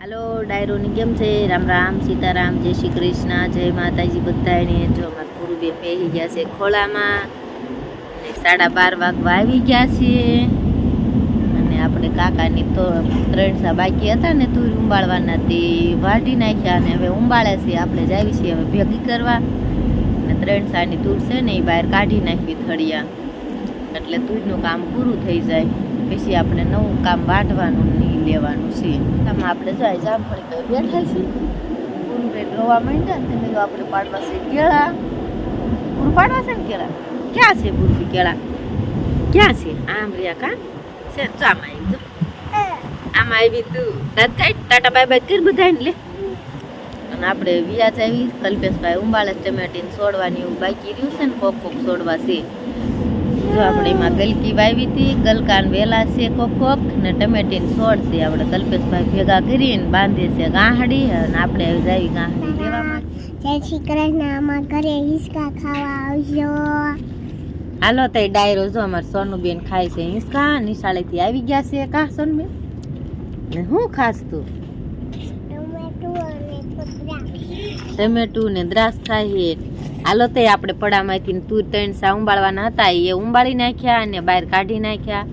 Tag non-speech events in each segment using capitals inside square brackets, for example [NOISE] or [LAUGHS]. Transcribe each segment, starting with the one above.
હાલો, ડાયરોની કેમ છે? રામ રામ, સીતારામ, જય શ્રી કૃષ્ણ, જય માતાજી બધાને જો અમારા ગુરુબેન પહેરી ગયા છે ખોળામાં અને સાડા બાર વાગવા આવી ગયા છે. અને આપણે કાકાની તો ત્રણ સા બાકી હતા ને, તું ઉંબાળવાના તે વાઢી નાખ્યા અને હવે ઉંબાળે છે. આપણે જાવી છીએ, હવે ભેગી કરવા. અને ત્રણ સાની તુર છે ને એ બહાર કાઢી નાખવી થળિયા. એટલે તુજનું કામ પૂરું થઈ જાય. પછી આપણે નવું કામ વાઢવાનું નહીં લેવાનું છે. આમાં આપણે જાય જામફળી બેઠા છીએ. પૂરું રોવા માંડ્યા ને કીધું આપણે પાડવા છે કેળા. પૂરું પાડવા છે ને કેળા? ક્યાં છે પૂરથી કેળા? ક્યાં છે? આમ રહ્યા કા? છે તો જો આમાં આવી તું આમાં આવી તું. દાદ કાઢ, ટાટા બાય બાય કર બધાને લે. અને આપણે વ્યાજ આવી, કલ્પેશભાઈ ઉંબાળે ટમેટીને છોડવાની એવું બાકી રહ્યું છે ને, કોક કોક છોડવા છે. જો આપણે એમાં ગલકી વાવી હતી ગલકાન વેલા છે કોક કોક ને ટમેટીને છોડ છે. આપણે કલ્પેશભાઈ ભેગા કરીને બાંધે છે ગાંહડી અને આપણે આવી જાવી ગાંહડી લેવામાં. જય શ્રી કૃષ્ણ અમાર ઘરે હિસકા ખાવા આવજો. હાલો તો ડાયરો જો અમારે સોનુબેન ખાય છે હિંચકા નિશાળેથી આવી ગયા છે. કા સોનુબેન? ને હું ખાસ તું? ટમેટું ટમેટું ને દ્રાસ ખાઈએ હાલો તે આપણે પડામાંથી તુર ત્રણ સા ઉંબાળવાના હતા, એ ઉંબાળી નાખ્યા અને બહાર કાઢી નાખ્યા.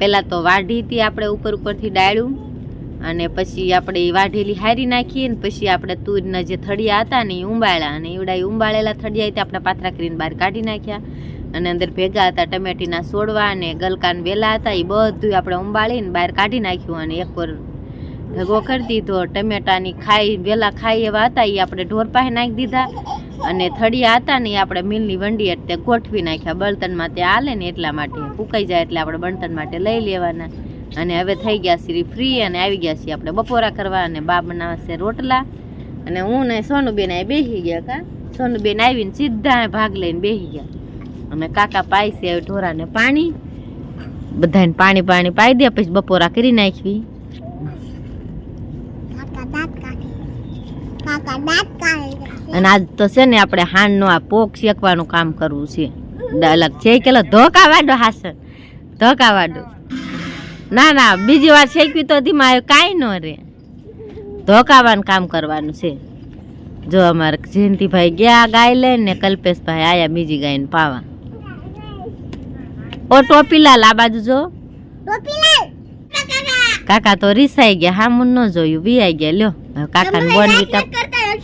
પહેલાં તો વાઢી હતી આપણે ઉપર ઉપરથી ડાળ્યું અને પછી આપણે એ વાઢેલી હારી નાખીએ ને પછી આપણે તુરના જે થળિયા હતા ને એ ઉંબાળ્યા અને એવડા ઉંબાળેલા થળિયા તે આપણે પાથરા કરીને બહાર કાઢી નાખ્યા અને અંદર ભેગા હતા ટમેટીના સોડવા અને ગલકાન વેલા હતા, એ બધું આપણે ઉંબાળીને બહાર કાઢી નાખ્યું અને એક ભેગો કરી દીધો, ટમેટાની ખાઈ, વેલા ખાઈ એવા હતા એ આપણે ઢોર પાસે નાખી દીધા. અને થળિયા હતા ને એ આપણે મિલની વંડી એટલે ગોઠવી નાખ્યા. બળતણમાં તે હાલે ને એટલા માટે. ફૂંકાઈ જાય એટલે આપણે બળતણ માટે લઈ લેવાના. અને હવે થઈ ગયા છીએ ફ્રી અને આવી ગયા છીએ આપણે બપોરા કરવા અને બા બનાવશે રોટલા. અને હું ને સોનુબેન આ બેસી ગયા કા? સોનુબેન આવીને સીધા ભાગ લઈને બેસી ગયા. અને કાકા પાઈ છે ઢોરાને પાણી. બધાને પાણી પાણી પાઈ દે, પછી બપોરા કરી નાખવી કાકા દાંત કાઢે કાકા દાંત કાઢે અને આજ તો છે ને આપણે હાંડનો આ પોક શેકવાનું કામ કરવું છે. અલગ છે કેલો ધોકા વાડો હાસન ધોકા વાડો. ના ના બીજી વાર શેકવી તો ધીમા કાંઈ ન રે. ધોકાવાનું કામ કરવાનું છે. જો અમારે જયંતિભાઈ ગયા ગાય લઈને ને કલ્પેશભાઈ આયા બીજી ગાયને પાવા. ઓ ટોપીલાલ આ બાજુ જો. કાકા તો રીસાઈ ગયા હામું ન જોયું વી ગયા લ્યો. કાકાને બોન વિટા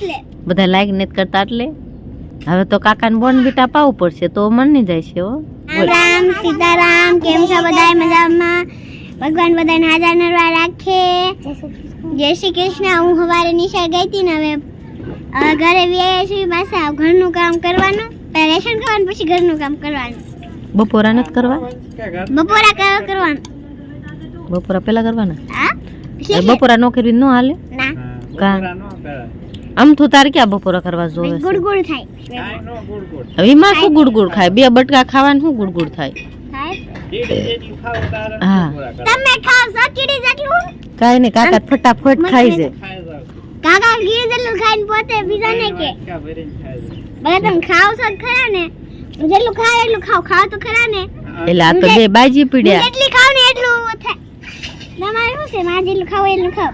એટલે. બધા લાઈક નથી કરતા એટલે? હવે તો કાકાને બોન બીટા પાવું પડશે તો મન નહીં જાય છે હો. રામ રામ સીતારામ કેમ છો બધા મજામાં? ભગવાન બધાને હાજર નરવા રાખે. જય શ્રી કૃષ્ણ. હું સવારે નિશાળ ગઈ હતી ને હવે ઘરે વ્યાયા છીએ પાછા ઘરનું કામ કરવાનું પહેલા રેશન કરવાનું પછી ઘરનું કામ કરવાનું. બપોરા નથી કરવા? બપોરા કરવા કરવાનું. બપોરા પેલા કરવાના? બપોરા નોકરી બપોરા નો કરવી ન. હાલે ના કા આમ તું તારે ક્યાં બપોરા કરવા જોવે ગુડ ગુડ થાય. હવે માં શું ગુડ ગુડ ખાય? બે બટકા ખાવાનું શું ગુડ ગુડ થાય? હા. તમે ખાવ છો કીડી જેટલું? કાંઈ ને કાકા ફટાફટ ખાઈ છે કાકા કીડી જેટલું ખાઈને પોતે બીજાને કે. ભલે તમે ખાવ છો ખરા ને જેટલું ખાય એટલું ખાવ. ખાવ તો ખરા ને. એટલે આ તો બે બાજી હું પીડ્યા. એટલી ખાવ ને એટલું થાય. તમારે શું છે? માં જેટલું ખાવ એટલું ખાવ.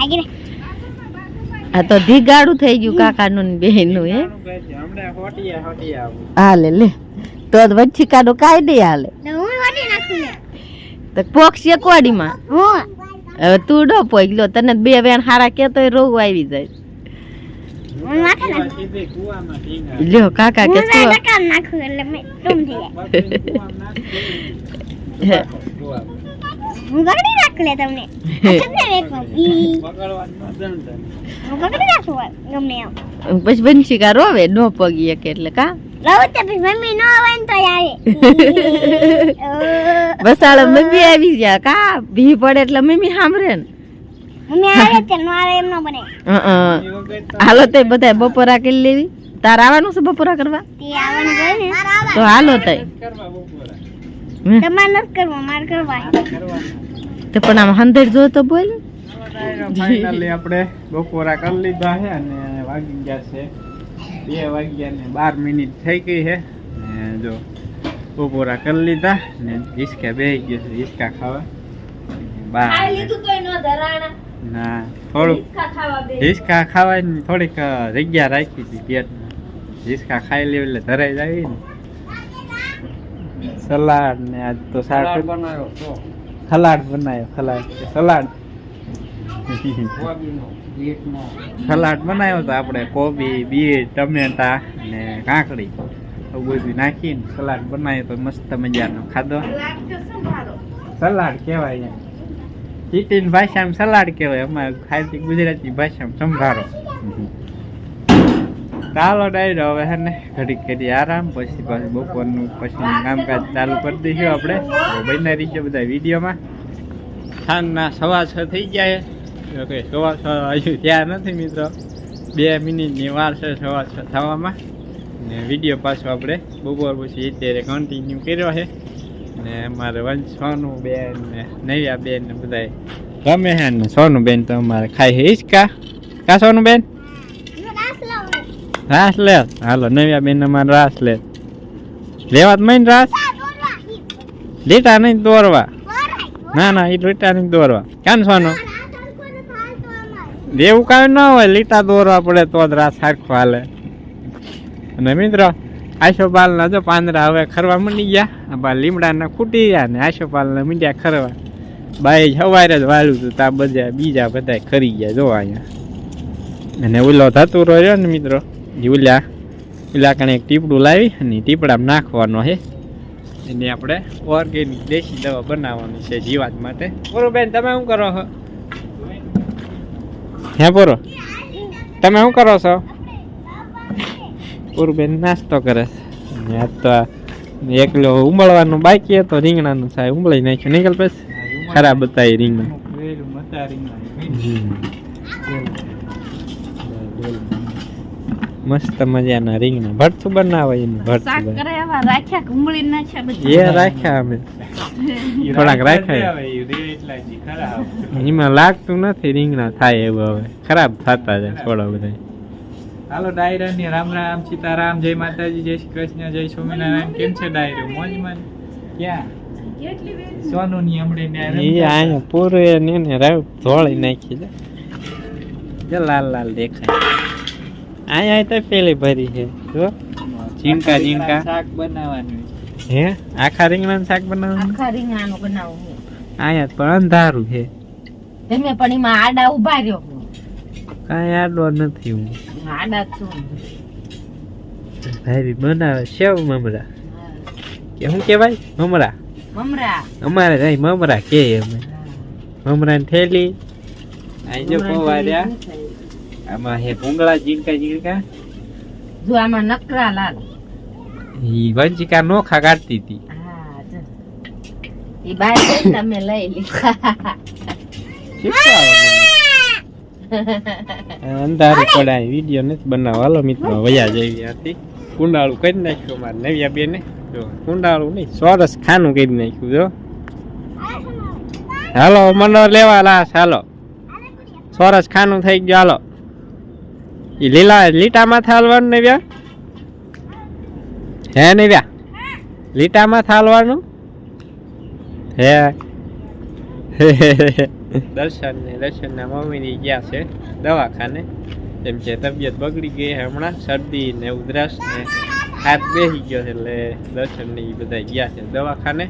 આગળ આ તો ધીગાડું થઈ ગયું કાકાનું ને એ હે? હાલે લે. તો વચ્ચિકાનું કાંઈ નહીં હાલે. તો હું વાટી નાખું? તો પોક શેકવાડીમાં હું. હવે તું ડો પોગલો તને બે વેણ હારા કેતો રોગ આવી જાય. હું માથે નાખું? લ્યો કાકા કે નાખું એટલે હું પકડી નાખું લે તમને અચૂક ને વેકવા. ઈ. હું પકડી નાખું ગમે એમ. પછી વંશિકા રોવે નો પગી કે એટલે કા? રહું તો પછી મમ્મી નો આવે ને તો આવે. [LAUGHS] બસાડો મમ્મી આવી ગયા કા? ભી પડે એટલે મમ્મી સાંભળે ને. મમ્મી આવે તે નો આવે એમ નો બને. હાલો તે બધા બપોરા કરી લેવી. તાર આવવાનું છે બપોરા કરવા? તે આવવાનું હોય ને. તો હાલો તઈ. હમ. તમારે નથી કરવું મારે કરવા તો પણ આમ હંધેર જો તો બોલ. ફાઇનલી આપણે બપોરા કરી લીધા છે અને વાગી ગયા છે બે વાગ્યા ને બાર મિનિટ થઈ ગઈ છે. ને જો બપોરા કરી લીધા ને હિસકા બે ગયા છે હિસકા ખાવા. બા ખાઈ લીધું તોય ન ધરાણા. ના થોડુંક હિસકા ખાવાની થોડીક જગ્યા રાખી હતી પેટમાં. હિસકા ખાઈ લે એટલે ધરાઈ જાય ને. સલાડ ને આજ તો શાક સલાડ બનાવ્યો સલાડ સલાડ. સલાડ. બનાવ્યો તો આપણે કોબી બીટ ટમેટા ને કાકડી. એવું બધું નાખીને સલાડ બનાવ્યો તો મસ્ત મજાનો ખાધો. સલાડ કહેવાય એમ. ચીટીની ભાષામાં સલાડ કહેવાય. અમારે ખાતી ગુજરાતી ભાષામાં સંભારો. ચાલો ડાયરો હવે હે ને ઘડીક કરી આરામ, પછી પાછું બપોરનું પછી કામકાજ ચાલુ કરી દઈશું આપણે. તો બન્યા રહીશું બધા વિડીયોમાં. સાંજના સવા છ થઈ ગયા છે. કે સવા છ હજુ ત્યાં નથી મિત્રો. બે મિનિટની વાર છે સવા છ થવામાં. ને વીડિયો પાછો આપણે બપોર પછી અત્યારે કન્ટિન્યુ કર્યો છે. ને અમારે વંશ સોનું બેન ને નૈયા બેન ને બધા ગમે હે ને. સોનું બેન તો અમારે ખાય છે હિચકા કા સોનું બેન રાસ લે હાલો નવ્યા બેન અમારે રાસ લે લેવા તો મૈન રાસ? લીટા નહીં દોરવા. ના ના એ લીટા નહીં દોરવા. કાન છોનો એવું કાંઈ ના હોય લીટા દોરવા પડે તો જ રાસ સારખો હાલે. અને મિત્રો આશોપાલના જો પાંદડા હવે ખરવા મંડી ગયા. આ બા લીમડાના ખૂટી ગયા ને આશોપાલના મીંડ્યા ખરવા. બાઈ સવારે જ વાળ્યું હતું તા બધા બીજા બધા ખરી ગયા જો અહીંયા. અને ઓલો થતું રહ્યો ને મિત્રો ઓલા ઓલા કણે એક ટીપડું લાવી અને ટીપડામાં નાખવાનો છે એને આપણે ઓર્ગેનિક દેશી દવા બનાવવાની છે જીવાત માટે. બોરો બેન તમે શું કરો છો? હે બોરો તમે શું કરો છો? પૂરબેન નાસ્તો કરે છે. અને તો એકલો ઉંબળવાનું બાકી હતો રીંગણાનું સાહેબ ઉમળી નાખ્યું. નીકળ પછી. ખરાબ હતા એ રીંગણા. મસ્ત મજાના રીંગણા. ભરતું બનાવે એને ભરતું શાક બનાવે. રાખ્યા કુંબળી નાખ્યા બધું? એ રાખ્યા અમે. થોડાક રાખ્યા એમાં લાગતું નથી રીંગણા થાય એવું હવે. ખરાબ થતા જાય થોડા બધા હાલો ડાયરાની રામ રામ સીતારામ જય માતાજી જય શ્રી કૃષ્ણ જય સ્વામિનારાયણ. કેમ છે ડાયરો? મોજમાં ને? ક્યાં? સોનું ની હમણે એ પૂરું ને રાવ ધોળી નાખી લાલ લાલ દેખાય. અહીંયા તો પેલી ભરી છે જો. ઝીણકા ઝીણકા શાક બનાવવાનું હે? આખા રીંગણાનું શાક બનાવવાનું? આખા રીંગણાનું બનાવું હું. અહીંયા તો પણ અંધારું છે. તમે પણ એમાં આડા ઊભા રહ્યો કાંઈ આડો નથી હું. આડા છું. ભાઈ બનાવે સેવ મમરા. કે શું કહેવાય? મમરા. મમરા. અમારે અહીં મમરા કે અમે. મમરાની થેલી. અહીં જો પૌવા રહ્યા. આમાં હે ભૂંગળા જીંકા જીંકા? જો આમાં નકરા લાલ. ઈ વંચિકા નોખા કાઢતી હતી હા જો. ઈ જઈને તમે લઈ લીધા [LAUGHS] અંધારું પડાય વીડિયો નથી બનાવવા. હાલો મિત્રો વયા જેવી હતી કુંડાળું કરી નાખ્યું મારે નવ્યા બેને. જો કુંડાળું નહીં સરસ ખાનું કરી નાખ્યું જો. હાલો મને લેવા લાશ હાલો. સરસ ખાનું થઈ ગયું હાલો. ઈ લીલા લીટામાં થાલવાનું નવ્યા હે નવ્યા લીટામાં થાલવાનું હે? દર્શન ને દર્શન ના મમ્મી ગયા છે દવાખાને. કેમ કે તબિયત બગડી ગઈ હમણાં, શરદી ને ઉધરસ ને હાથ બેસી ગયો છે એટલે દર્શન ને એ બધા ગયા છે દવાખાને.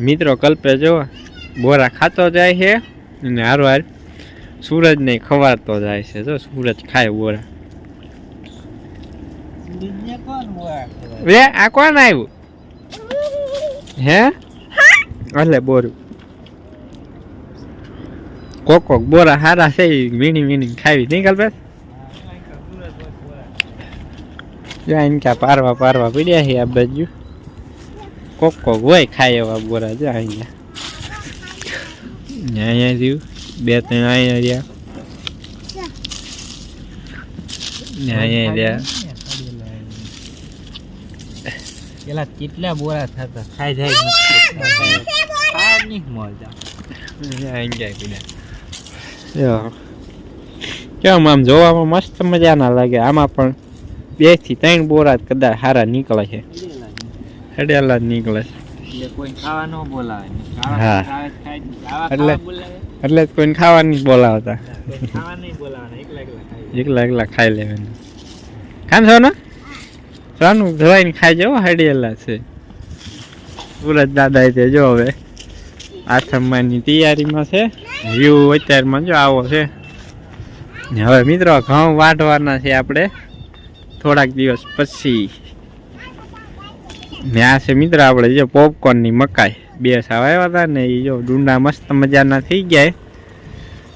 મિત્રો, કલ્પે જો બોરા ખાતો જાય છે અને હારું હાર સૂરજ ને ખવાતો જાય છે. જો સૂરજ ખાય બોરા વે આ કોણ આવ્યું? હે? એટલે બોરું. કોક કોક બોરા હારા છે વીણી વીણી ખાવી. નીકળ બસ જો ક્યાં પારવા પારવા પીડ્યા છે આ બાજુ. કોક કોક હોય ખાય એવા બોરા જો અહીંયા અહીંયા રહ્યું બે ત્રણ અહીંયા રહ્યા. ને અહીંયા રહ્યા. પેલા કેટલા બોરા થતા ખાઈ જાય મળતા કેમ આમ જોવામાં મસ્ત મજાના લાગે. આમાં પણ બેથી ત્રણ બોરા કદાચ સારા નીકળે છે. હડેલા જ નીકળે છે. એટલે કોઈ ખાવા ન બોલાવે. હા. એટલે- એટલે કોઈને ખાવા નહીં બોલાવતા. ખાવા નહીં બોલાવવાના એકલા એકલા ખાય એકલા એકલા ખાઈ લેવાનું. ખાન છો ને સોનું ધોઈને ખાઈ જવો હડિયેલા છે. સુરજ દાદા તે જો હવે આથમવાની તૈયારીમાં છે. વ્યૂ અત્યારમાં જો આવો છે. હવે મિત્રો ઘઉં વાઢવાના છે આપણે. થોડાક દિવસ પછી. ને આ છે મિત્ર આપણે જો પોપકોર્નની મકાઈ. બે સાવ આવ્યા હતા ને એ જો ડુંડા મસ્ત મજાના થઈ ગયા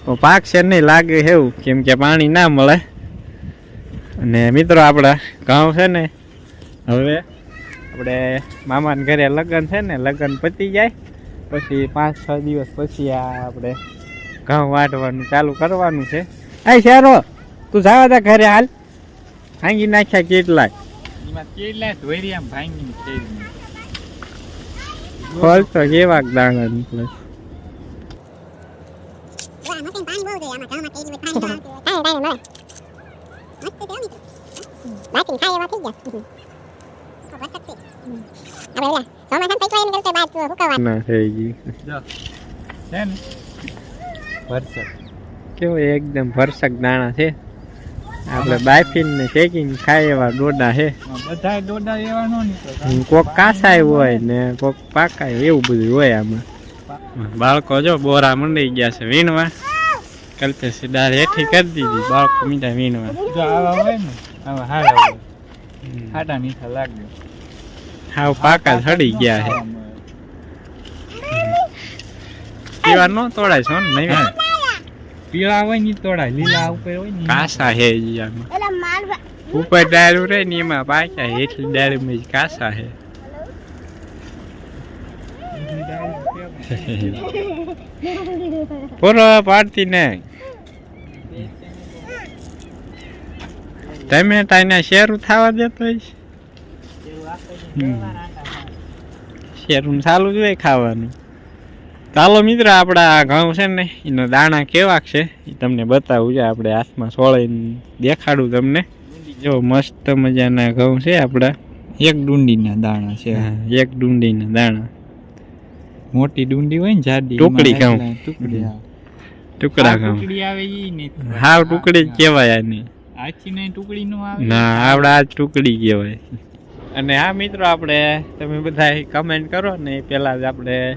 તો પાક છે નહીં લાગે એવું કેમ કે પાણી ના મળે. અને મિત્રો આપણા ઘઉં છે ને હવે આપણે મામાના ઘરે લગ્ન છે ને લગ્ન પતી જાય. પછી પાંચ છ દિવસ પછી આ આપણે ઘઉં વાટવાનું ચાલુ કરવાનું છે. આ શેરો તું જાવા ઘરે હાલ. હાંગી નાખ્યા કેટલાય. એમાં કેટલા ધોરી આમ ભાંગીને ખેરી ફળ તો કેવા દાણા નીકળે. ના થઈ ગયું. જો. છે ને? કેવો એકદમ ભરસક દાણા છે. આપણે બાફીને ને શેકીને ખાય એવા ડોડા છે બધા દોડા એવા નો નીકળે. કોક કાસાય હોય ને કોક પાકાય એવું બધું હોય આમાં. બાળકો જો બોરા મંડી ગયા છે વીણવા. કલ્પે સીધા હેઠી કરી દીધી બાળકો મીઠા વીણવા. જો આવા હોય ને આવા હારા હોય. હાડા મીઠા લાગે. હાવ પાકા સડી ગયા છે. પીવા નો તોડાય છો ને નહીં. પીળા હોયની થોડા લીલા ઉપર હોય ને કાસા હે ઈ ઉપર ડાળું રહે ને એમાં પાછા એટલી ડાળીમાં માં કાસા હે. [LAUGHS] પૂરો પાડતી ને તમે તાઈને શેરું થવા દેતો. શેરું ચાલુ જ હોય ખાવાનું. ચાલો મિત્ર આપણા ઘઉં છે ને એના દાણા કેવા છે એ તમને બતાવું છે. આપણે હાથમાં સોળીને દેખાડું તમને. જો મસ્ત મજાના ઘઉં છે આપણા એક ડુંડીના દાણા છે. એક ડુંડીના દાણા. મોટી ડુંડી હોય ને જાડી ટુકડી ઘઉં. ટુકડી ઘઉં. હાવ ટુકડી જ કહેવાય આની. આછી ને ટુકડી નો આવે. ના આવડા આ ટુકડી કહેવાય. અને આ મિત્રો આપણે તમે બધા કમેન્ટ કરો ને પહેલાં જ આપણે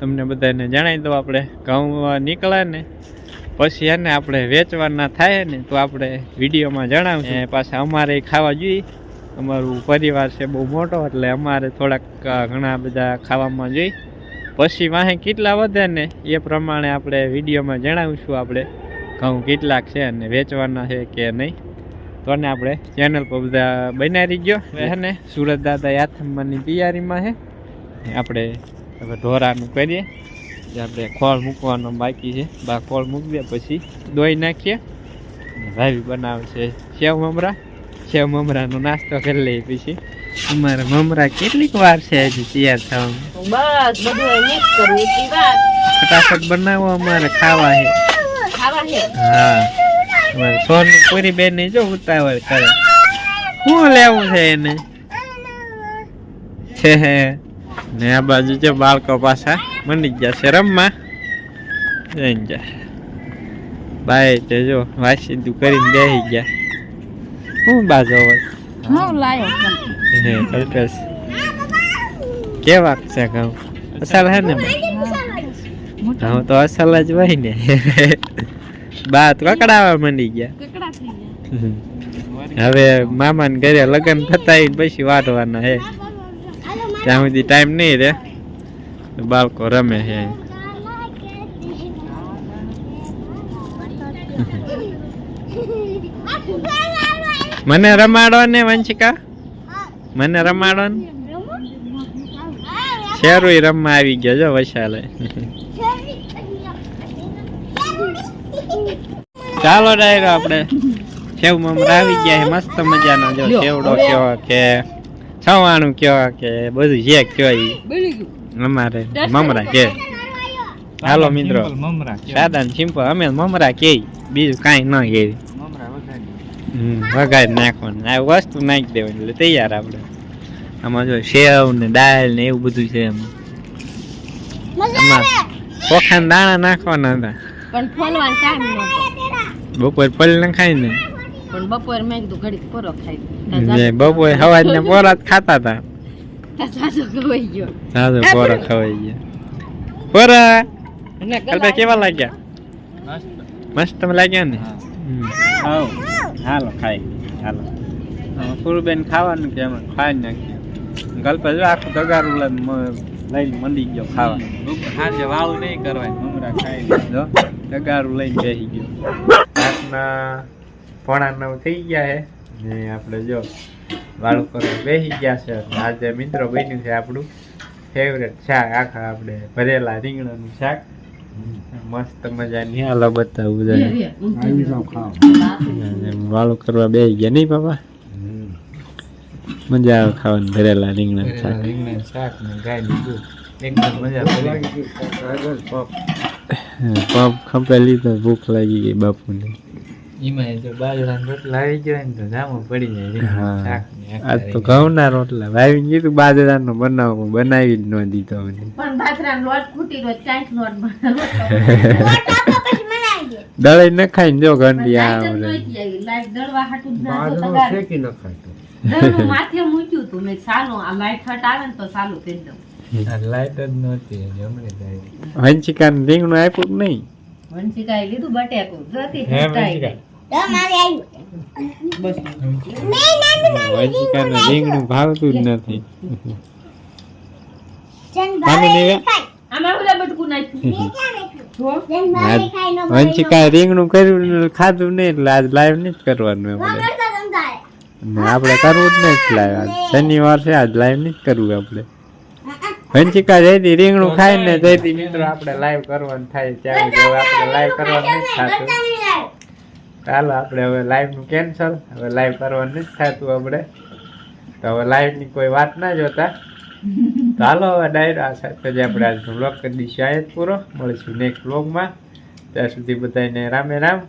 તમને બધાને જણાવી દો આપણે. ઘઉં નીકળે ને, પછી એને આપણે વેચવાના થાય ને, તો આપણે વિડીયોમાં જણાવીએ પાછા અમારે ખાવા જોઈએ. અમારું પરિવાર છે બહુ મોટો, એટલે અમારે થોડાક ઘણા બધા ખાવામાં જોઈએ. પછી વાહે કેટલા વધે ને, એ પ્રમાણે આપણે વિડીયોમાં જણાવીશું આપણે. ઘઉં કેટલાક છે અને વેચવાના છે કે નહીં. તો ને આપણે ચેનલ પર બધા બનાવી ગયો હે ને, સુરત દાદા યાથમ્માની તૈયારીમાં છે આપણે હવે ઢોરાનું કરીએ. જે આપણે ખોળ મૂકવાનો બાકી છે. બા ખોળ મૂકી દે પછી દોઈ નાખીએ. ભાવી બનાવે છે સેવ મમરા. સેવ મમરાનો નાસ્તો કરી લઈએ પછી. અમારે મમરા કેટલીક વાર છે હજી તૈયાર થવાનું બસ બધું મિક્સ કરું એટલી વાર ફટાફટ બનાવો અમારે ખાવા છે ખાવા છે હા. અમારે સોન પૂરી બેન જો ઉતાવળ કરે. શું લેવું છે એને? છે હે. ને આ બાજુ જે બાળકો પાછા મંડી ગયા છે રમવા. જઈને ગયા બાય તે જો વાસીદું કરીને બેસી ગયા. શું બાજુ અવાજ હું લાયો હે કલ્પેશ. કેવા છે ઘઉં? અસલ હે ને હું તો અસલ જ હોય ને. બા તો કકડાવા મંડી ગયા. કકડા થઈ ગયા. હવે મામાને ઘરે લગ્ન થતા પછી વાટવાના હે. ત્યાં સુધી ટાઈમ નહીં રે બાળકો રમે છે મને રમાડો ને, વંશિકા? મને રમાડો ને? શેરુ રમવા આવી ગયા જો વૈશાલે ચાલો ડાયરો આપણે. સેવ મમરા આવી ગયા મસ્ત મજાનો જો સેવડો કેવો કે. છવાણું કેવા કે બધું જે ગયું. અમારે મમરા કે. હાલો મિત્રો. સાદા ને સિમ્પલ અમે મમરા કે બીજું કાંઈ ન કે વગાડી. નાખવાનું. આ વસ્તુ નાખી દેવાની એટલે તૈયાર આપણે. આમાં જો સેવ ને દાળ ને એવું બધું છે એમાં. પોખાના દાણા નાખવાના હતા. બપોર પલ નખાય ને પણ બપોર મેં કીધું ઘડીક પોરો ખાઈ ને બપોર હવાજ ને પોરા જ ખાતા હતા સાસુ ખવાઈ ગયો. સાસુ પોરા ખવાઈ ગયા. પોરા. અને કરતા કેવા લાગ્યા? મસ્ત. મસ્ત લાગ્યા ને? હા. હમ. હાલો હાલો ખાઈ. હાલો. સુરબેન ખાવાનું કે એમાં ખાઈ નાખ્યું ગલ્પે જો આખું તગારું લઈને લઈને મંડી ગયો ખાવા. સાંજે વાળું નહીં કરવાય. મમરા ખાઈ જો તગારું લઈને બેસી ગયો. રાતના પોણા નવ થઈ ગયા છે ને આપણે જો વાળું કરવા બેસી ગયા છે. આજે મિત્રો બન્યું છે આપણું ફેવરેટ શાક. આખા આપણે ભરેલા રીંગણાનું શાક. મસ્ત મજાની. હાલો બતાવું જરા. વાળો વાળું કરવા બેસી ગયા નહીં બાબા મજા આવે ખાવાની ભરેલા રીંગણા શાક. રીંગણા શાક ને ગાય લીધું એકદમ મજા પડી પગ ખપે લીધો ભૂખ લાગી ગઈ બાપુને. એમાં જો બાજરાના રોટલા આવી ગયા ને તો જામો પડી જાય શાક ને આજ તો ઘઉંના રોટલા. ભાઈ કીધું બાજરાનો બનાવો બનાવી જ ન દીધો મને. પણ બાજરાનો લોટ ખૂટી રહ્યો ચાંચ લોટ બનાવો [LAUGHS] દળાઈ ન ખાઈને જો ગંડી જ આવે. લાઈટ દળવા હાટુ જ ના ન તગાર. દળનું માથે મૂક્યું તું મેં ચાલો આ લાઈટ હટ આવે ને તો ચાલુ કરી દઉં. આ લાઈટ જ નહોતી હમણાં રીંગણું આપ્યું નહીં? વંશિકાએ લીધું બટેકું જોતી વંચિકાને રીંગણું ભાવતું જ નથી. વંચિકાએ રીંગણું કર્યું ખાધું નહીં એટલે આજ લાઈવ નહીં જ કરવાનું આપણે કરવું જ નહીં લાઈવ આજ. શનિવાર છે આજ લાઈવ નહીં જ કરવું આપણે. વંચિકા જઈતી રીંગણું ખાય ને જઈતી મિત્રો આપણે લાઈવ કરવાનું થાય ત્યારે આપણે લાઈવ કરવાનું નથી થતું. ચાલો આપણે હવે લાઈવનું કેન્સલ હવે લાઈવ કરવાનું નથી થતું આપણે. તો હવે લાઈવની કોઈ વાત ના જોતા. ચાલો હવે ડાયરો આ સાથે જ આપણે આજનો બ્લોગ કરી દઈશું. આ પૂરો મળીશું નેક્સ્ટ બ્લોગમાં ત્યાં સુધી બધાને રામે રામ.